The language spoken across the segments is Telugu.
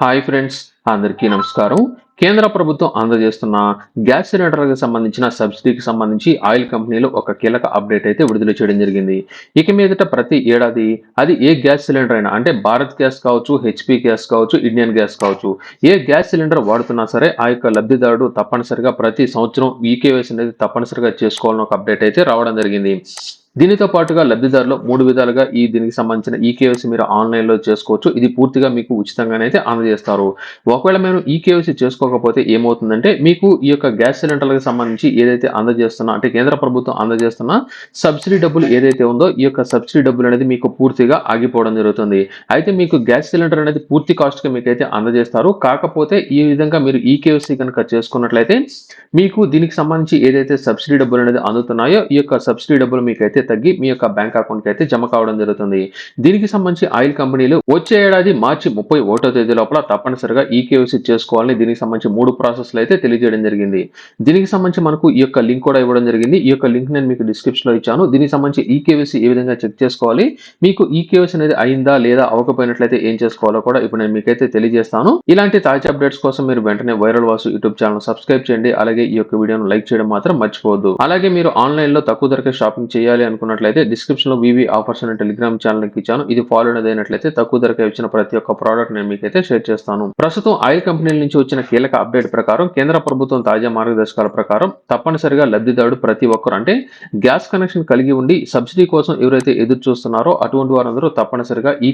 hi friends. అందరికీ నమస్కారం. కేంద్ర ప్రభుత్వం అందజేస్తున్న గ్యాస్ సిలిండర్కి సంబంధించిన సబ్సిడీకి సంబంధించి ఆయిల్ కంపెనీలు ఒక కీలక అప్డేట్ అయితే విడుదల చేయడం జరిగింది. ఇక మీదట ప్రతి ఏడాది అది ఏ గ్యాస్ సిలిండర్ అయినా అంటే భారత్ గ్యాస్ కావచ్చు హెచ్పి గ్యాస్ కావచ్చు ఇండియన్ గ్యాస్ కావచ్చు ఏ గ్యాస్ సిలిండర్ వాడుతున్నా సరే ఆ యొక్క లబ్ధిదారుడు తప్పనిసరిగా ప్రతి సంవత్సరం ఈకేవైసీ అనేది తప్పనిసరిగా చేసుకోవాలని ఒక అప్డేట్ అయితే రావడం జరిగింది. దీనితో పాటుగా లబ్ధిదారులు మూడు విధాలుగా ఈ దీనికి సంబంధించిన ఈ కేవైసీ మీరు ఆన్లైన్లో చేసుకోవచ్చు. ఇది పూర్తిగా మీకు ఉచితంగానే అయితే అందజేస్తారు ఒకవేళ మీరు ఈ కేవైసీ చేసుకోకపోతే ఏమవుతుందంటే మీకు ఈ యొక్క గ్యాస్ సిలిండర్లకు సంబంధించి ఏదైతే అందజేస్తున్నా అంటే కేంద్ర ప్రభుత్వం అందజేస్తున్న సబ్సిడీ డబ్బులు ఏదైతే ఉందో ఈ యొక్క సబ్సిడీ డబ్బులు అనేది మీకు పూర్తిగా ఆగిపోవడం జరుగుతుంది. అయితే మీకు గ్యాస్ సిలిండర్ అనేది పూర్తి కాస్ట్గా మీకు అయితే అందజేస్తారు. కాకపోతే ఈ విధంగా మీరు ఈ కేవైసీ కనుక చేసుకున్నట్లయితే మీకు దీనికి సంబంధించి ఏదైతే సబ్సిడీ డబ్బులు అనేది అందుతున్నాయో ఈ యొక్క సబ్సిడీ డబ్బులు మీకు అయితే తగ్గి మీ యొక్క బ్యాంక్ అకౌంట్కి అయితే జమ కావడం జరుగుతుంది. దీనికి సంబంధించి ఆయిల్ కంపెనీలు వచ్చే ఏడాది మార్చి ముప్పై ఒకటో తేదీ లోపల తప్పనిసరిగా ఈ కేవైసీ చేసుకోవాలని దీనికి సంబంధించి మూడు ప్రాసెస్లు అయితే తెలియజేయడం జరిగింది. దీనికి సంబంధించి మనకు ఈ యొక్క లింక్ కూడా ఇవ్వడం జరిగింది. ఈ యొక్క లింక్ నేను మీకు డిస్క్రిప్షన్లో ఇచ్చాను. దీనికి సంబంధించి ఈ కేవైసీ ఏ విధంగా చెక్ చేసుకోవాలి? మీకు ఈ కేవైసీ అనేది అయిందా లేదా అవ్వకపోయినట్లయితే ఏం చేసుకోవాలో కూడా ఇప్పుడు నేను మీకైతే తెలియజేస్తాను. ఇలాంటి తాజా అప్డేట్స్ కోసం మీరు వెంటనే viral Vasu YouTube channel subscribe చేయండి. అలాగే ఈ యొక్క వీడియోను లైక్ చేయడం మాత్రం మర్చిపోవద్దు. అలాగే మీరు ఆన్లైన్లో తక్కువ ధరకే షాపింగ్ చేయాలి అనుకున్నట్లయితే డిస్క్రిప్షన్లో వివి ఆఫర్స్ అనే టెలిగ్రామ్ ఛానల్కి ఇచ్చాను. ఇది ఫాలో అయినట్లయితే తక్కువ ధరకే వచ్చిన ప్రతి ఒక్క ప్రోడక్ట్ నేను మీకైతే షేర్ చేస్తాను. ప్రస్తుతం ఆయిల్ కంపెనీల నుంచి వచ్చిన కీలక అప్డేట్ ప్రకారం కేంద్ర ప్రభుత్వం తాజా మార్గదర్శకాల ప్రకారం తప్పనిసరిగా లబ్ధిదారుడు ప్రతి ఒక్కరు అంటే గ్యాస్ కనెక్షన్ కలిగి ఉండి సబ్సిడీ కోసం ఎవరైతే ఎదురు చూస్తున్నారో అటువంటి వారందరూ తప్పనిసరిగా ఈ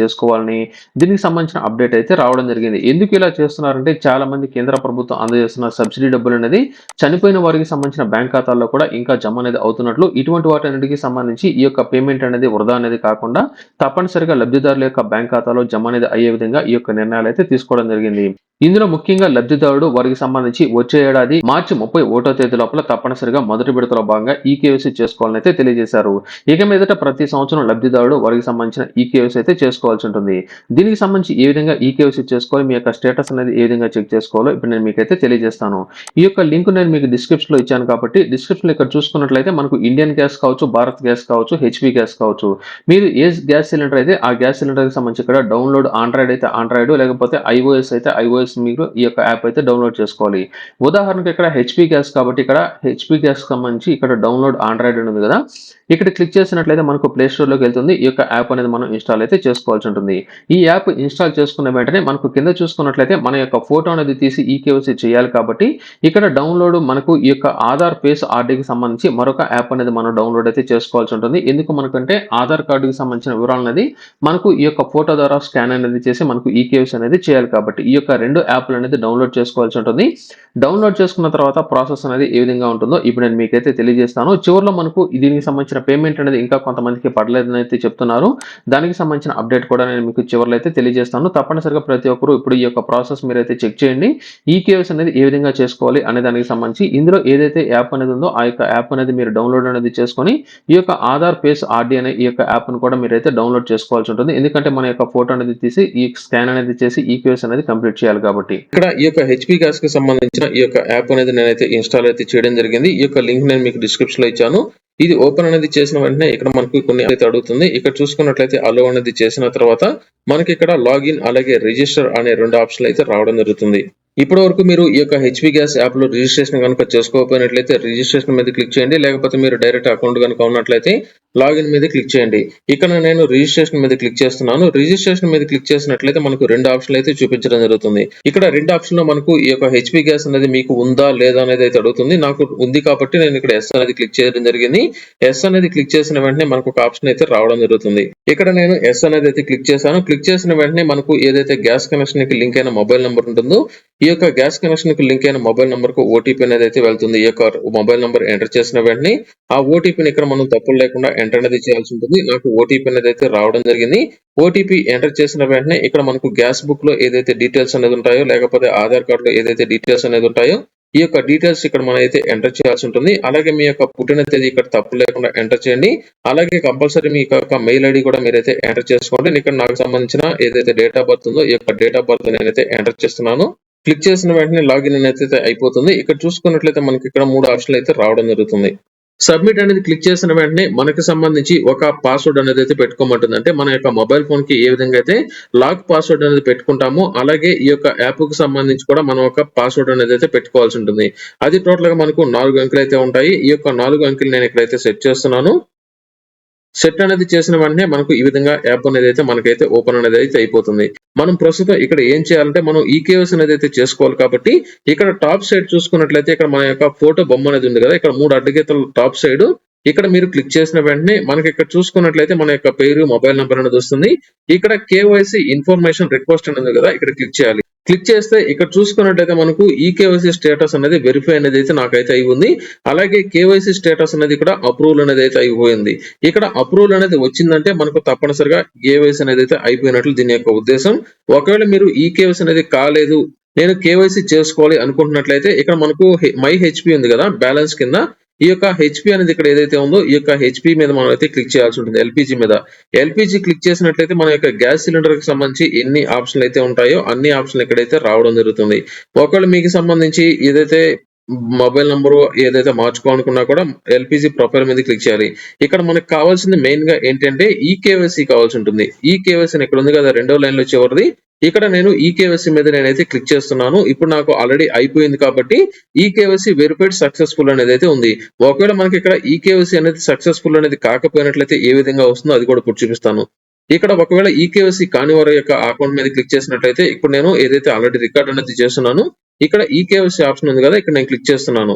చేసుకోవాలని దీనికి సంబంధించిన అప్డేట్ అయితే రావడం జరిగింది. ఎందుకు ఇలా చేస్తున్నారంటే చాలా మంది కేంద్ర ప్రభుత్వం అందజేస్తున్న సబ్సిడీ డబ్బులు అనేది చనిపోయిన వారికి సంబంధించిన బ్యాంక్ ఖాతాల్లో కూడా ఇంకా జమ అనేది అవుతున్నట్లు ఇటువంటి వాటన్నిటికి సంబంధించి ఈ యొక్క పేమెంట్ అనేది వృధా అనేది కాకుండా తప్పనిసరిగా లబ్ధిదారుల యొక్క బ్యాంక్ ఖాతాలో జమ అనేది అయ్యే విధంగా ఈ యొక్క నిర్ణయాలు అయితే తీసుకోవడం జరిగింది ఇందులో ముఖ్యంగా లబ్ధిదారుడు వారికి సంబంధించి వచ్చే ఏడాది మార్చి ముప్పై ఒకటో తేదీ లోపల తప్పనిసరిగా మొదటి విడతలో భాగంగా ఈ కేవైసీ చేసుకోవాలని అయితే తెలియజేశారు. ఇక మీదట ప్రతి సంవత్సరం లబ్ధిదారుడు వారికి సంబంధించిన ఈ కేవైసీ అయితే చేసుకోవాల్సి ఉంటుంది. దీనికి సంబంధించి ఏ విధంగా ఈ కేవైసీ చేసుకోవాలి మీ యొక్క స్టేటస్ అనేది ఏ విధంగా చెక్ చేసుకోవాలో ఇప్పుడు నేను మీకైతే తెలియజేస్తాను. ఈ యొక్క లింక్ నేను మీకు డిస్క్రిప్షన్లో ఇచ్చాను కాబట్టి డిస్క్రిప్షన్ ఇక్కడ చూసుకున్నట్లయితే మనకు ఇండియన్ గ్యాస్ కావచ్చు భారత్ గ్యాస్ కావచ్చు హెచ్పి గ్యాస్ కావచ్చు. మీరు ఏ గ్యాస్ సిలిండర్ అయితే ఆ గ్యాస్ సిలిండర్కి సంబంధించి ఇక్కడ డౌన్లోడ్ ఆండ్రాయిడ్ అయితే ఆండ్రాయిడ్ లేకపోతే ఐఓఎస్ అయితే ఐఓఎస్ మీరు ఈ యొక్క యాప్ అయితే డౌన్లోడ్ చేసుకోవాలి. ఉదాహరణకు ఇక్కడ హెచ్పి గ్యాస్ కాబట్టి ఇక్కడ హెచ్పి గ్యాస్ సంబంధించి ఇక్కడ డౌన్లోడ్ ఆండ్రాయిడ్ ఉంది కదా. ఇక్కడ క్లిక్ చేసినట్లయితే మనకు ప్లే స్టోర్లోకి వెళ్తుంది. ఈ యొక్క యాప్ అనేది మనం ఇన్స్టాల్ అయితే చేసుకోవాల్సి ఉంటుంది. ఈ యాప్ ఇన్స్టాల్ చేసుకున్న వెంటనే మనకు కింద చూసుకున్నట్లయితే మన యొక్క ఫోటో అనేది తీసి ఈ కేవైసీ చేయాలి కాబట్టి ఇక్కడ డౌన్లోడ్ మనకు ఈ యొక్క ఆధార్ పేస్ ఆర్డీకి సంబంధించి మరొక యాప్ అనేది మనం డౌన్లోడ్ అయితే చేసుకోవాల్సి ఉంటుంది. ఎందుకు మనకంటే ఆధార్ కార్డుకి సంబంధించిన వివరాలు అనేది మనకు ఈ యొక్క ఫోటో ద్వారా స్కాన్ అనేది చేసి మనకు ఈ కేవైసీ అనేది చేయాలి కాబట్టి ఈ యొక్క రెండు యాప్లు అనేది డౌన్లోడ్ చేసుకోవాల్సి ఉంటుంది. డౌన్లోడ్ చేసుకున్న తర్వాత ప్రాసెస్ అనేది ఏ విధంగా ఉంటుందో ఇప్పుడు నేను మీకైతే తెలియజేస్తాను. చివరిలో మనకు దీనికి సంబంధించిన పేమెంట్ అనేది ఇంకా కొంతమందికి పడలేదని అయితే చెప్తున్నారు. దానికి సంబంధించిన అప్డేట్ కూడా నేను మీకు చివరిలో అయితే తెలియజేస్తాను. తప్పనిసరిగా ప్రతి ఒక్కరు ఇప్పుడు ఈ యొక్క ప్రాసెస్ మీరైతే చెక్ చేయండి. ఈ కేవైసీ అనేది ఏ విధంగా చేసుకోవాలి అనే దానికి సంబంధించి ఇందులో ఏదైతే యాప్ అనేది ఉందో ఆ యొక్క యాప్ అనేది మీరు డౌన్లోడ్ అనేది చేసుకొని ఈ యొక్క ఆధార్ పేస్ ఆర్డీ అనే ఈ యొక్క యాప్ను కూడా మీరైతే డౌన్లోడ్ చేసుకోవాల్సి ఉంటుంది. ఎందుకంటే మన యొక్క ఫోటో అనేది తీసి ఈ స్కాన్ అనేది చేసి ఈ కేవ్స్ అనేది కంప్లీట్ చేయాలి కాబట్టి ఇక్కడ ఈ యొక్క హెచ్పి గ్యాస్కి సంబంధించిన ఈ యొక్క యాప్ అనేది నేనైతే ఇన్స్టాల్ అయితే చేయడం జరిగింది. ఈ యొక్క లింక్ నేను మీకు డిస్క్రిప్షన్లో ఇచ్చాను. ఇది ఓపెన్ అనేది చేసిన వెంటనే ఇక్కడ మనకు కొన్ని అయితే అడుగుతుంది. ఇక్కడ చూసుకున్నట్లయితే అలో అనేది చేసిన తర్వాత మనకి ఇక్కడ లాగిన్ అలాగే రిజిస్టర్ అనే రెండు ఆప్షన్లు అయితే రావడం జరుగుతుంది. ఇప్పటి వరకు మీరు ఈ యొక్క హెచ్పి గ్యాస్ యాప్లో రిజిస్ట్రేషన్ కనుక చేసుకోకపోయినట్లయితే రిజిస్ట్రేషన్ మీద క్లిక్ చేయండి. లేకపోతే మీరు డైరెక్ట్ అకౌంట్ కనుక ఉన్నట్లయితే లాగిన్ మీద క్లిక్ చేయండి. ఇక్కడ నేను రిజిస్ట్రేషన్ మీద క్లిక్ చేస్తున్నాను. రిజిస్ట్రేషన్ మీద క్లిక్ చేసినట్లయితే మనకు రెండు ఆప్షన్లు అయితే చూపించడం జరుగుతుంది. ఇక్కడ రెండు ఆప్షన్లో మనకు ఈ యొక్క హెచ్పి గ్యాస్ అనేది మీకు ఉందా లేదా అనేది అయితే అడుగుతుంది. నాకు ఉంది కాబట్టి నేను ఇక్కడ ఎస్ అనేది క్లిక్ చేయడం జరిగింది. ఎస్ అనేది క్లిక్ చేసిన వెంటనే మనకు ఒక ఆప్షన్ అయితే రావడం జరుగుతుంది. ఇక్కడ నేను ఎస్ అనేది అయితే క్లిక్ చేశాను. క్లిక్ చేసిన వెంటనే మనకు ఏదైతే గ్యాస్ కనెక్షన్కి లింక్ అయిన మొబైల్ నెంబర్ ఉంటుందో ఈ యొక్క గ్యాస్ కనెక్షన్కి లింక్ అయిన మొబైల్ నెంబర్కు ఓటీపీ అనేది అయితే వెళ్తుంది. ఈ యొక్క మొబైల్ నెంబర్ ఎంటర్ చేసిన వెంటనే ఆ ఓటీపీని ఇక్కడ మనం తప్పులు లేకుండా ఎంటర్ అనేది చేయాల్సి ఉంటుంది. నాకు ఓటీపీ అనేది అయితే రావడం జరిగింది. ఓటీపీ ఎంటర్ చేసిన వెంటనే ఇక్కడ మనకు గ్యాస్ బుక్లో ఏదైతే డీటెయిల్స్ అనేది ఉంటాయో లేకపోతే ఆధార్ కార్డు లో ఏదైతే డీటెయిల్స్ అనేది ఉంటాయో ఈ యొక్క డీటెయిల్స్ ఇక్కడ మనం అయితే ఎంటర్ చేయాల్సి ఉంటుంది. అలాగే మీ యొక్క పుట్టిన తేదీ ఇక్కడ తప్పు లేకుండా ఎంటర్ చేయండి. అలాగే కంపల్సరీ మీ యొక్క మెయిల్ ఐడి కూడా మీరైతే ఎంటర్ చేసుకోండి. ఇక్కడ నాకు సంబంధించిన ఏదైతే డేట్ ఆఫ్ బర్త్ ఉందో ఈ యొక్క డేట్ ఆఫ్ బర్త్ నేనైతే ఎంటర్ చేస్తున్నాను. క్లిక్ చేసిన వెంటనే లాగిన్ అయితే అయిపోతుంది. ఇక్కడ చూసుకున్నట్లయితే మనకి ఇక్కడ మూడు ఆప్షన్లు అయితే రావడం జరుగుతుంది. సబ్మిట్ అనేది క్లిక్ చేసిన వెంటనే మనకి సంబంధించి ఒక పాస్వర్డ్ అనేది అయితే పెట్టుకోమంటుంది. అంటే మన యొక్క మొబైల్ ఫోన్కి ఏ విధంగా అయితే లాక్ పాస్వర్డ్ అనేది పెట్టుకుంటామో అలాగే ఈ యొక్క యాప్కు సంబంధించి కూడా మనం ఒక పాస్వర్డ్ అనేది అయితే పెట్టుకోవాల్సి ఉంటుంది. అది టోటల్గా మనకు నాలుగు అంకెలు అయితే ఉంటాయి. ఈ యొక్క నాలుగు అంకెలు నేను ఇక్కడైతే సెట్ చేస్తున్నాను. సెట్ అనేది చేసిన వెంటనే మనకు ఈ విధంగా యాప్ అనేది అయితే మనకైతే ఓపెన్ అనేది అయితే అయిపోతుంది. మనం ప్రస్తుతం ఇక్కడ ఏం చేయాలంటే మనం ఈ అనేది అయితే చేసుకోవాలి కాబట్టి ఇక్కడ టాప్ సైడ్ చూసుకున్నట్లయితే ఇక్కడ మన యొక్క ఫోటో బొమ్మ అనేది ఉంది కదా ఇక్కడ మూడు అడ్డగీతలు టాప్ సైడ్. ఇక్కడ మీరు క్లిక్ చేసిన వెంటనే మనకి ఇక్కడ చూసుకున్నట్లయితే మన యొక్క పేరు మొబైల్ నెంబర్ అనేది వస్తుంది. ఇక్కడ కేవైసీ ఇన్ఫర్మేషన్ రిక్వెస్ట్ అనేది కదా ఇక్కడ క్లిక్ చేయాలి. క్లిక్ చేస్తే ఇక్కడ చూసుకున్నట్లయితే మనకు ఈ కేవైసీ స్టేటస్ అనేది వెరిఫై అనేది అయితే నాకైతే అయి ఉంది. అలాగే కేవైసీ స్టేటస్ అనేది ఇక్కడ అప్రూవల్ అనేది అయితే అయిపోయింది ఇక్కడ అప్రూవల్ అనేది వచ్చిందంటే మనకు తప్పనిసరిగా కేవైసీ అనేది అయితే అయిపోయినట్లు దీని యొక్క ఉద్దేశం. ఒకవేళ మీరు ఈ కేవైసీ అనేది కాలేదు నేను కేవైసీ చేసుకోవాలి అనుకుంటున్నట్లయితే ఇక్కడ మనకు మై హెచ్పి ఉంది కదా బ్యాలెన్స్ కింద. ఈ యొక్క హెచ్పి అనేది ఇక్కడ ఏదైతే ఉందో ఈ యొక్క హెచ్పి మీద మనం అయితే క్లిక్ చేయాల్సి ఉంటుంది ఎల్పిజి మీద. ఎల్పిజి క్లిక్ చేసినట్లయితే మన యొక్క గ్యాస్ సిలిండర్కి సంబంధించి ఎన్ని ఆప్షన్లు అయితే ఉంటాయో అన్ని ఆప్షన్లు ఇక్కడైతే రావడం జరుగుతుంది. ఒకవేళ మీకు సంబంధించి ఏదైతే మొబైల్ నంబర్ ఏదైతే మార్చుకోవాలనుకున్నా కూడా ఎల్పిజి ప్రొఫైల్ మీద క్లిక్ చేయాలి. ఇక్కడ మనకు కావాల్సింది మెయిన్గా ఏంటంటే ఈ కేవైసీ కావాల్సి ఉంటుంది. ఈ కేవైసీ ఇక్కడ ఉంది కదా రెండో లైన్లో చివరిది. ఇక్కడ నేను ఈ కేవైసీ మీద నేనైతే క్లిక్ చేస్తున్నాను. ఇప్పుడు నాకు ఆల్రెడీ అయిపోయింది కాబట్టి ఈ కేవైసీ వెరిఫైడ్ సక్సెస్ఫుల్ అనేది అయితే ఉంది. ఒకవేళ మనకి ఇక్కడ ఈ కేవైసీ అనేది సక్సెస్ఫుల్ అనేది కాకపోయినట్లయితే ఏ విధంగా వస్తుందో అది కూడా ఇప్పుడు చూపిస్తాను. ఇక్కడ ఒకవేళ ఈ కేవైసీ కాని వారి యొక్క అకౌంట్ మీద క్లిక్ చేసినట్లయితే ఇప్పుడు నేను ఏదైతే ఆల్రెడీ రికార్డ్ అనేది చేస్తున్నాను ఇక్కడ ఈ కేవైసీ ఆప్షన్ ఉంది కదా ఇక్కడ నేను క్లిక్ చేస్తున్నాను.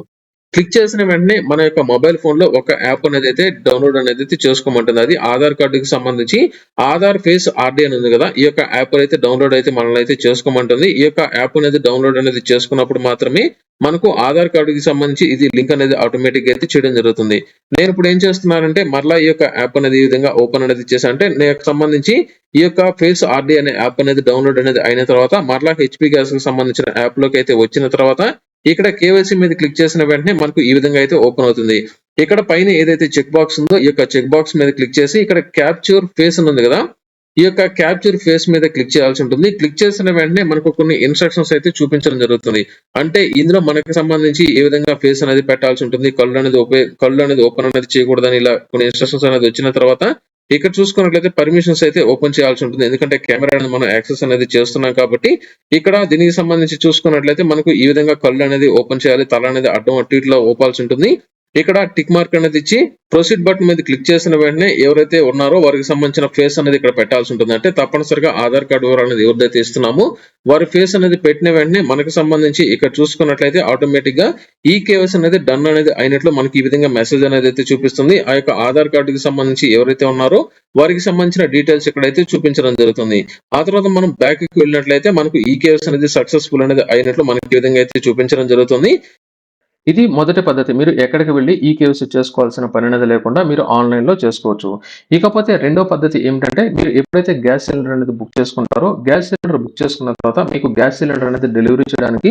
క్లిక్ చేసిన వెంటనే మన యొక్క మొబైల్ ఫోన్లో ఒక యాప్ అనేది అయితే డౌన్లోడ్ అనేది అయితే చేసుకోమంటుంది అది ఆధార్ కార్డుకి సంబంధించి ఆధార్ ఫేస్ ఆర్డీ అని ఉంది కదా ఈ యొక్క యాప్ అయితే డౌన్లోడ్ అయితే మనల్ని అయితే చేసుకోమంటుంది. ఈ యొక్క యాప్ అనేది డౌన్లోడ్ అనేది చేసుకున్నప్పుడు మాత్రమే మనకు ఆధార్ కార్డుకి సంబంధించి ఇది లింక్ అనేది ఆటోమేటిక్గా అయితే చేయడం జరుగుతుంది. నేను ఇప్పుడు ఏం చేస్తున్నానంటే మరలా ఈ యొక్క యాప్ అనేది ఈ విధంగా ఓపెన్ అనేది చేసా అంటే నాకు సంబంధించి ఈ యొక్క ఫేస్ ఆర్డీ అనే యాప్ అనేది డౌన్లోడ్ అనేది అయిన తర్వాత మరలా హెచ్పి గ్యాస్కి సంబంధించిన యాప్లోకి అయితే వచ్చిన తర్వాత ఇక్కడ కేవైసీ మీద క్లిక్ చేసిన వెంటనే మనకు ఈ విధంగా అయితే ఓపెన్ అవుతుంది. ఇక్కడ పైన ఏదైతే చెక్ బాక్స్ ఉందో ఈ యొక్క చెక్ బాక్స్ మీద క్లిక్ చేసి ఇక్కడ క్యాప్చర్ ఫేస్ అని ఉంది కదా ఈ యొక్క క్యాప్చర్ ఫేస్ మీద క్లిక్ చేయాల్సి ఉంటుంది. క్లిక్ చేసిన వెంటనే మనకు కొన్ని ఇన్స్ట్రక్షన్స్ అయితే చూపించడం జరుగుతుంది. అంటే ఇందులో మనకి సంబంధించి ఏ విధంగా ఫేస్ అనేది పెట్టాల్సి ఉంటుంది కళ్ళు అనేది ఓపెన్ కళ్ళు అనేది ఓపెన్ అనేది చేయకూడదని ఇలా కొన్ని ఇన్స్ట్రక్షన్స్ అనేది వచ్చిన తర్వాత ఇక్కడ చూసుకున్నట్లయితే పర్మిషన్స్ అయితే ఓపెన్ చేయాల్సి ఉంటుంది. ఎందుకంటే కెమెరా మనం యాక్సెస్ అనేది చేస్తున్నాం కాబట్టి ఇక్కడ దీనికి సంబంధించి చూసుకున్నట్లయితే మనకు ఈ విధంగా కళ్ళు అనేది ఓపెన్ చేయాలి తల అనేది అడ్డం అటు ఇట్లా ఓపాల్సి ఉంటుంది. ఇక్కడ టిక్ మార్క్ అనేది ఇచ్చి ప్రొసీడ్ బటన్ మీద క్లిక్ చేసిన వెంటనే ఎవరైతే ఉన్నారో వారికి సంబంధించిన ఫేస్ అనేది ఇక్కడ పెట్టాల్సి ఉంటుంది. అంటే తప్పనిసరిగా ఆధార్ కార్డు వివరాలు అనేది ఎవరిదైతే ఇస్తున్నామో వారి ఫేస్ అనేది పెట్టిన వెంటనే మనకు సంబంధించి ఇక్కడ చూసుకున్నట్లయితే ఆటోమేటిక్గా ఈ కేవైసీ అనేది డన్ అనేది అయినట్లు మనకి ఈ విధంగా మెసేజ్ అనేది అయితే చూపిస్తుంది. ఆ యొక్క ఆధార్ కార్డుకి సంబంధించి ఎవరైతే ఉన్నారో వారికి సంబంధించిన డీటెయిల్స్ ఇక్కడైతే చూపించడం జరుగుతుంది. ఆ తర్వాత మనం బ్యాక్కి వెళ్ళినట్లయితే మనకు ఈ కేవైసీ అనేది సక్సెస్ఫుల్ అనేది అయినట్లు మనకి ఈ విధంగా అయితే చూపించడం జరుగుతుంది. ఇది మొదటి పద్ధతి. మీరు ఎక్కడికి వెళ్ళి ఈ కేవైసీ చేసుకోవాల్సిన పని అనేది లేకుండా మీరు ఆన్లైన్లో చేసుకోవచ్చు. ఇకపోతే రెండో పద్ధతి ఏమిటంటే మీరు ఎప్పుడైతే గ్యాస్ సిలిండర్ అనేది బుక్ చేసుకుంటారో గ్యాస్ సిలిండర్ బుక్ చేసుకున్న తర్వాత మీకు గ్యాస్ సిలిండర్ అనేది డెలివరీ చేయడానికి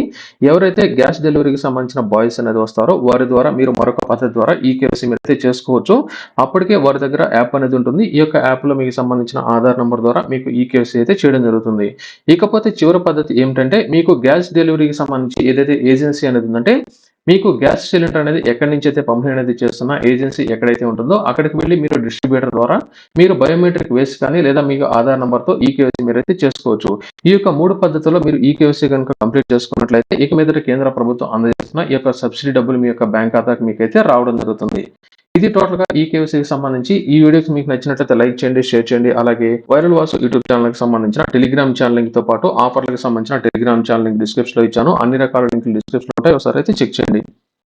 ఎవరైతే గ్యాస్ డెలివరీకి సంబంధించిన బాయ్స్ అనేది వస్తారో వారి ద్వారా మీరు మరొక పద్ధతి ద్వారా ఈ కేవైసీ మీరు అయితే చేసుకోవచ్చు. అప్పటికే వారి దగ్గర యాప్ అనేది ఉంటుంది. ఈ యొక్క యాప్లో మీకు సంబంధించిన ఆధార్ నెంబర్ ద్వారా మీకు ఈ కేవైసీ అయితే చేయడం జరుగుతుంది. ఇకపోతే చివరి పద్ధతి ఏమిటంటే మీకు గ్యాస్ డెలివరీకి సంబంధించి ఏదైతే ఏజెన్సీ అనేది ఉందంటే మీకు గ్యాస్ సిలిండర్ అనేది ఎక్కడి నుంచి అయితే పంపిణీ అనేది చేస్తున్న ఏజెన్సీ ఎక్కడైతే ఉంటుందో అక్కడికి వెళ్ళి మీరు డిస్ట్రిబ్యూటర్ ద్వారా మీరు బయోమెట్రిక్ వేసి కానీ లేదా మీకు ఆధార్ నంబర్తో ఈ కేవైసీ మీరు అయితే చేసుకోవచ్చు. ఈ యొక్క మూడు పద్ధతుల్లో మీరు ఈ కేవైసీ కనుక కంప్లీట్ చేసుకున్నట్లయితే ఇక మీద కేంద్ర ప్రభుత్వం అందజేస్తున్న ఈ యొక్క సబ్సిడీ డబ్బులు మీ యొక్క బ్యాంక్ ఖాతాకి మీకు అయితే రావడం జరుగుతుంది. ఇది టోటల్గా ఈ కేవీసీకి సంబంధించి ఈ వీడియోకి మీకు నచ్చినట్లయితే లైక్ చేయండి షేర్ చేయండి. అలాగే వైరల్ వాసు యూట్యూబ్ ఛానల్కి సంబంధించిన టెలిగ్రామ్ ఛానల్ లింక్తో పాటు ఆఫర్లకు సంబంధించిన టెలిగ్రామ్ ఛానల్ లింక్ డిస్క్రిప్షన్లో ఇచ్చాను. అన్ని రకాల లింకులు డిస్క్రిప్షన్ ఉంటాయి. ఒకసారి అయితే చెక్ చేయండి.